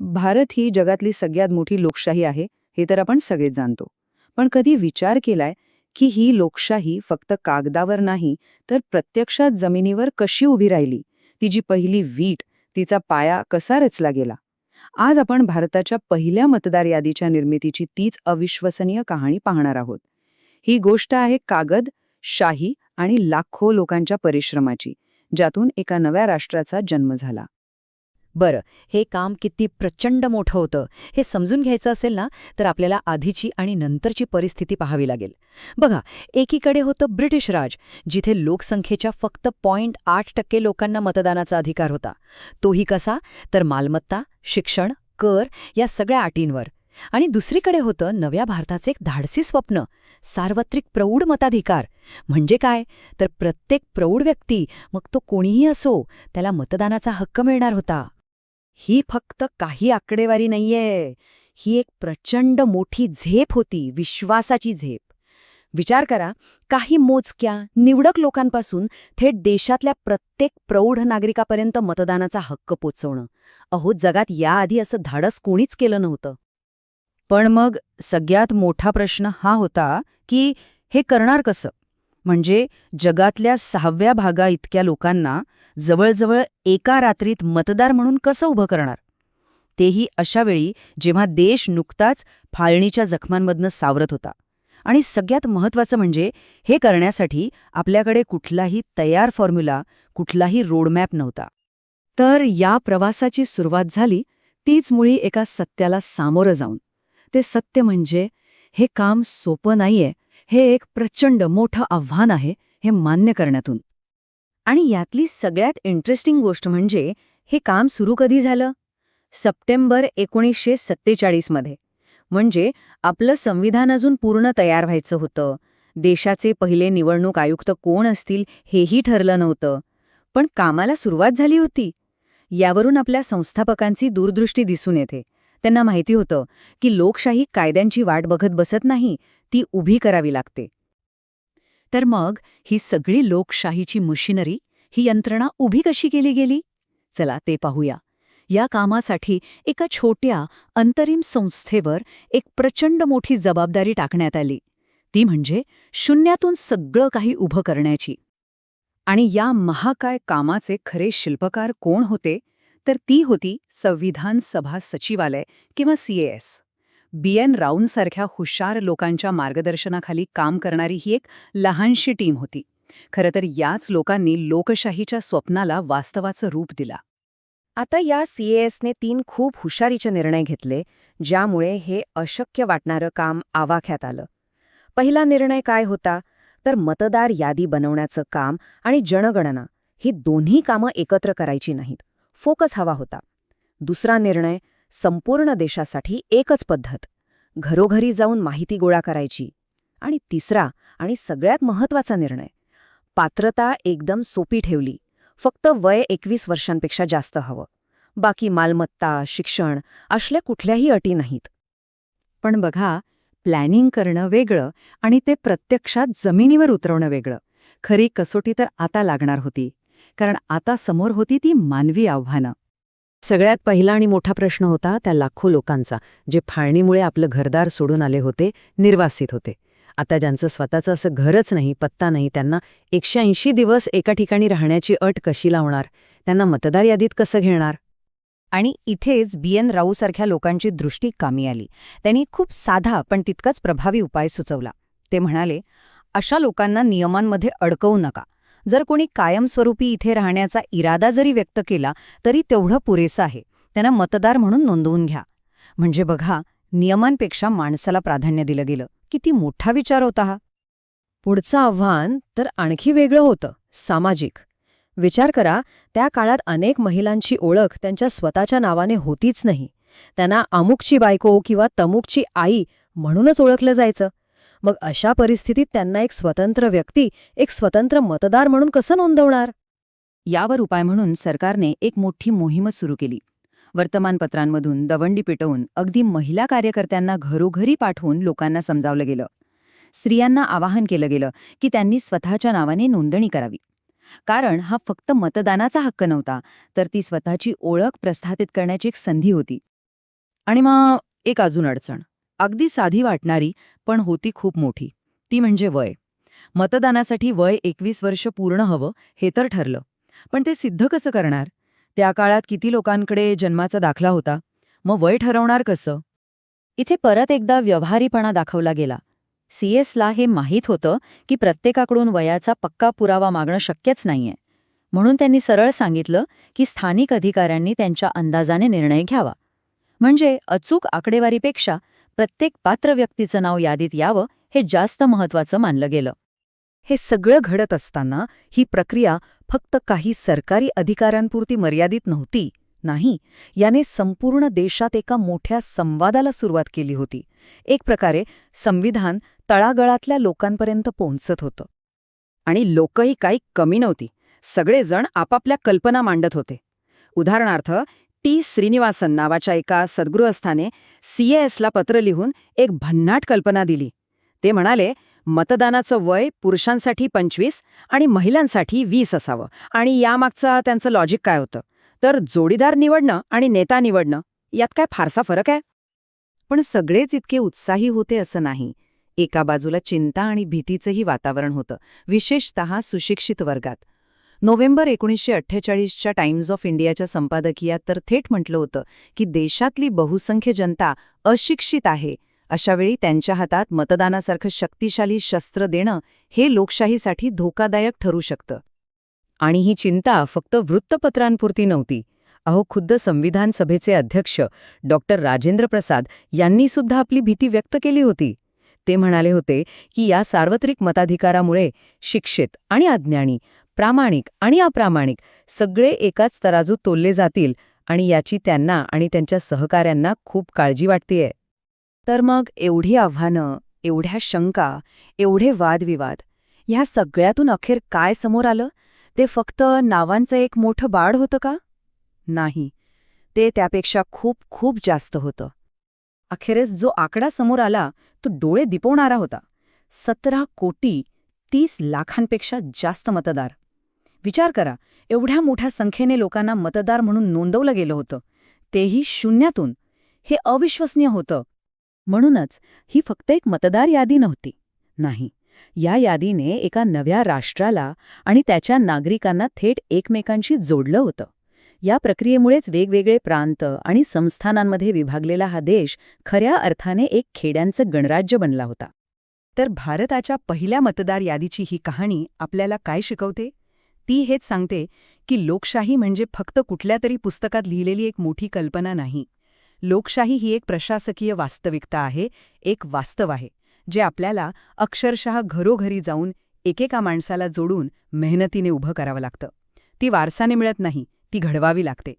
भारत ही जगातली सगळ्यात मोठी लोकशाही आहे हे तर आपण सगळेच जाणतो. पण कधी विचार केलाय की ही लोकशाही फक्त कागदावर नाही तर प्रत्यक्षात जमिनीवर कशी उभी राहिली? तिची पहिली वीट तिचा पाया कसा रचला गेला? आज आपण भारताच्या पहिल्या मतदार यादीच्या निर्मितीची तीच अविश्वसनीय कहाणी पाहणार आहोत. ही गोष्ट आहे कागद शाही आणि लाखो लोकांच्या परिश्रमाची ज्यातून एका नव्या राष्ट्राचा जन्म झाला. बरं हे काम किती प्रचंड मोठं होतं हे समजून घ्यायचं असेल ना तर आपल्याला आधीची आणि नंतरची परिस्थिती पाहावी लागेल. बघा एकीकडे होतं ब्रिटिश राज जिथे लोकसंख्येच्या फक्त पॉईंट आठ टक्के लोकांना मतदानाचा अधिकार होता. तोही कसा? तर मालमत्ता शिक्षण कर या सगळ्या अटींवर. आणि दुसरीकडे होतं नव्या भारताचे एक धाडसी स्वप्न सार्वत्रिक प्रौढ मताधिकार. म्हणजे काय? तर प्रत्येक प्रौढ व्यक्ती मग तो कोणीही असो त्याला मतदानाचा हक्क मिळणार होता. ही फक्त काही आकडेवारी नाहीये. ही एक प्रचंड मोठी झेप होती विश्वासाची झेप. विचार करा काही मोजक्या निवडक लोकांपासून थेट देशातल्या प्रत्येक प्रौढ नागरिकापर्यंत मतदानाचा हक्क पोचवणं. अहो जगात याआधी असं धाडस कोणीच केलं नव्हतं. पण मग सगळ्यात मोठा प्रश्न हा होता की हे करणार कसं? म्हणजे जगातल्या सहाव्या भागा इतक्या लोकांना जवळजवळ एका रात्रीत मतदार म्हणून कसं उभं करणार? तेही अशा वेळी जेव्हा देश नुकताच फाळणीच्या जखमांमधनं सावरत होता. आणि सगळ्यात महत्त्वाचं म्हणजे हे करण्यासाठी आपल्याकडे कुठलाही तयार फॉर्म्युला कुठलाही रोडमॅप नव्हता. तर या प्रवासाची सुरुवात झाली तीच मुळी एका सत्याला सामोरं जाऊन. ते सत्य म्हणजे हे काम सोपं नाहीये हे एक प्रचंड मोठं आव्हान आहे हे मान्य करण्यातून. आणि यातली सगळ्यात इंटरेस्टिंग गोष्ट म्हणजे हे काम सुरू कधी झालं? सप्टेंबर एकोणीसशे सत्तेचाळीसमध्ये म्हणजे आपलं संविधान अजून पूर्ण तयार व्हायचं होतं. देशाचे पहिले निवडणूक आयुक्त कोण असतील हेही ठरलं नव्हतं. पण कामाला सुरुवात झाली होती. यावरून आपल्या संस्थापकांची दूरदृष्टी दिसून येते. त्यांना माहिती होतं की लोकशाही कायद्यांची वाट बघत बसत नाही ती उभी करावी लागते. तर मग ही सगळी लोकशाहीची मशिनरी ही यंत्रणा उभी कशी केली गेली? चला ते पाहूया. या कामासाठी एका छोट्या अंतरिम संस्थेवर एक प्रचंड मोठी जबाबदारी टाकण्यात आली. ती म्हणजे शून्यातून सगळं काही उभं करण्याची. आणि या महाकाय कामाचे खरे शिल्पकार कोण होते? तर ती होती संविधान सभा सचिवालय किंवा सीएएस बी. एन. राऊंसारख्या हुशार लोकांच्या मार्गदर्शनाखाली काम करणारी ही एक लहानशी टीम होती. खरं तर याच लोकांनी लोकशाहीच्या स्वप्नाला वास्तवाचं रूप दिला. आता या सीएएसने तीन खूप हुशारीचे निर्णय घेतले ज्यामुळे हे अशक्य वाटणारं काम आवाख्यात आलं. पहिला निर्णय काय होता? तर मतदार यादी बनवण्याचं काम आणि जनगणना. ही दोन्ही कामं एकत्र करायची नाहीत. फोकस हवा होता. दुसरा निर्णय संपूर्ण देशासाठी एकच पद्धत घरोघरी जाऊन माहिती गोळा करायची. आणि तिसरा आणि सगळ्यात महत्त्वाचा निर्णय पात्रता एकदम सोपी ठेवली फक्त वय एकवीस वर्षांपेक्षा जास्त हवं. बाकी मालमत्ता शिक्षण असल्या कुठल्याही अटी नाहीत. पण बघा प्लॅनिंग करणं वेगळं आणि ते प्रत्यक्षात जमिनीवर उतरवणं वेगळं. खरी कसोटी तर आता लागणार होती. कारण आता समोर होती ती मानवी आव्हानं. सगळ्यात पहिला आणि मोठा प्रश्न होता त्या लाखो लोकांचा जे फाळणीमुळे आपलं घरदार सोडून आले होते निर्वासित होते. आता ज्यांचं स्वतःचं असं घरच नाही पत्ता नाही त्यांना एकशे ऐंशी दिवस एका ठिकाणी राहण्याची अट कशी लावणार? त्यांना मतदार यादीत कसं घेणार? आणि इथेच बी. एन. राऊसारख्या लोकांची दृष्टी कामी आली. त्यांनी खूप साधा पण तितकाच प्रभावी उपाय सुचवला. ते म्हणाले अशा लोकांना नियमांमध्ये अडकवू नका. जर कोणी कायमस्वरूपी इथे राहण्याचा इरादा जरी व्यक्त केला तरी तेवढं पुरेसं आहे. त्यांना मतदार म्हणून नोंदवून घ्या. म्हणजे बघा नियमांपेक्षा माणसाला प्राधान्य दिलं गेलं. किती मोठा विचार होता हा. पुढचं आव्हान तर आणखी वेगळं होतं सामाजिक. विचार करा त्या काळात अनेक महिलांची ओळख त्यांच्या स्वतःच्या नावाने होतीच नाही. त्यांना अमुकची बायको किंवा तमुकची आई म्हणूनच ओळखलं जायचं. मग अशा परिस्थितीत त्यांना एक स्वतंत्र व्यक्ती एक स्वतंत्र मतदार म्हणून कसं नोंदवणार? यावर उपाय म्हणून सरकारने एक मोठी मोहीमच सुरू केली. वर्तमानपत्रांमधून दवंडी पेटवून अगदी महिला कार्यकर्त्यांना घरोघरी पाठवून लोकांना समजावलं गेलं. स्त्रियांना आवाहन केलं गेलं की त्यांनी स्वतःच्या नावाने नोंदणी करावी. कारण हा फक्त मतदानाचा हक्क नव्हता तर ती स्वतःची ओळख प्रस्थापित करण्याची एक संधी होती. आणि मग एक अजून अडचण. अगदी साधी वाटणारी पण होती खूप मोठी. ती म्हणजे वय. मतदानासाठी वय एकवीस वर्ष पूर्ण हवं हे तर ठरलं. पण ते सिद्ध कसं करणार? त्या काळात किती लोकांकडे जन्माचा दाखला होता? मग वय ठरवणार कसं? इथे परत एकदा व्यवहारीपणा दाखवला गेला. सीएसला हे माहीत होतं की प्रत्येकाकडून वयाचा पक्का पुरावा मागणं शक्यच नाहीये. म्हणून त्यांनी सरळ सांगितलं की स्थानिक अधिकाऱ्यांनी त्यांच्या अंदाजाने निर्णय घ्यावा. म्हणजे अचूक आकडेवारीपेक्षा प्रत्येक पात्र व्यक्तीचं नाव यादीत यावं हे जास्त महत्वाचं मानलं गेलं. हे सगळं घडत असताना ही प्रक्रिया फक्त काही सरकारी अधिकाऱ्यांपुरती मर्यादित नव्हती नाही याने संपूर्ण देशात एका मोठ्या संवादाला सुरुवात केली होती. एक प्रकारे संविधान तळागळातल्या लोकांपर्यंत पोहोचत होतं. आणि लोकही काही कमी नव्हती. सगळेजण आपापल्या कल्पना मांडत होते. उदाहरणार्थ टी. श्रीनिवासन नावाच्या एका सद्गृहस्थाने सीएएसला पत्र लिहून एक भन्नाट कल्पना दिली. ते म्हणाले मतदानाचं वय पुरुषांसाठी पंचवीस आणि महिलांसाठी वीस असावं. आणि यामागचं त्यांचं लॉजिक काय होतं? तर जोडीदार निवडणं आणि नेता निवडणं यात काय फारसा फरक आहे? पण सगळेच इतके उत्साही होते असं नाही. एका बाजूला चिंता आणि भीतीचंही वातावरण होतं विशेषतः सुशिक्षित वर्गात. नोव्हेंबर एकोणीसशे अठ्ठेचाळीसच्या टाइम्स ऑफ इंडियाच्या संपादकीयात तर थेट म्हटलं होतं की देशातली बहुसंख्य जनता अशिक्षित आहे. अशावेळी त्यांच्या हातात मतदानासारखं शक्तिशाली शस्त्र देणं हे लोकशाहीसाठी धोकादायक ठरू शकतं. आणि ही चिंता फक्त वृत्तपत्रांपुरती नव्हती. अहो खुद्द संविधान सभेचे अध्यक्ष डॉक्टर राजेंद्र प्रसाद यांनी सुद्धा आपली भीती व्यक्त केली होती. ते म्हणाले होते की या सार्वत्रिक मताधिकारामुळे शिक्षित आणि अज्ञानी प्रामाणिक आणि अप्रामाणिक. सगळे एकाच तराजू तोलले जातील आणि याची त्यांना आणि त्यांच्या सहकाऱ्यांना खूप काळजी वाटतेय. तर मग एवढी आव्हानं एवढ्या शंका एवढे वादविवाद ह्या सगळ्यातून अखेर काय समोर आलं? ते फक्त नावांचं एक मोठं बाळ होतं का? नाही. ते त्यापेक्षा खूप खूप जास्त होतं. अखेरीस जो आकडा समोर आला तो डोळे दिपवणारा होता. सतरा कोटी तीस लाखांपेक्षा जास्त मतदार. विचार करा एवढ्या मोठ्या संख्येने लोकांना मतदार म्हणून नोंदवलं गेलं होतं. तेही शून्यातून. हे अविश्वसनीय होतं. म्हणूनच ही फक्त एक मतदार यादी नव्हती. नाही या यादीने एका नव्या राष्ट्राला आणि त्याच्या नागरिकांना थेट एकमेकांशी जोडलं होतं. या प्रक्रियेमुळेच वेगवेगळे प्रांत आणि संस्थानांमध्ये विभागलेला हा देश खऱ्या अर्थाने एक खेड्यांचं गणराज्य बनला होता. तर भारताच्या पहिल्या मतदार यादीची ही कहाणी आपल्याला काय शिकवते? ती हेच सांगते की लोकशाही म्हणजे फक्त कुठल्या तरी पुस्तकात लिहिलेली एक मोठी कल्पना नाही. लोकशाही ही एक प्रशासकीय वास्तविकता आहे एक वास्तव आहे जे आपल्याला अक्षरशः घरोघरी जाऊन एकेका माणसाला जोडून मेहनतीने उभं करावं लागतं. ती वारसाने मिळत नाही ती घडवावी लागते.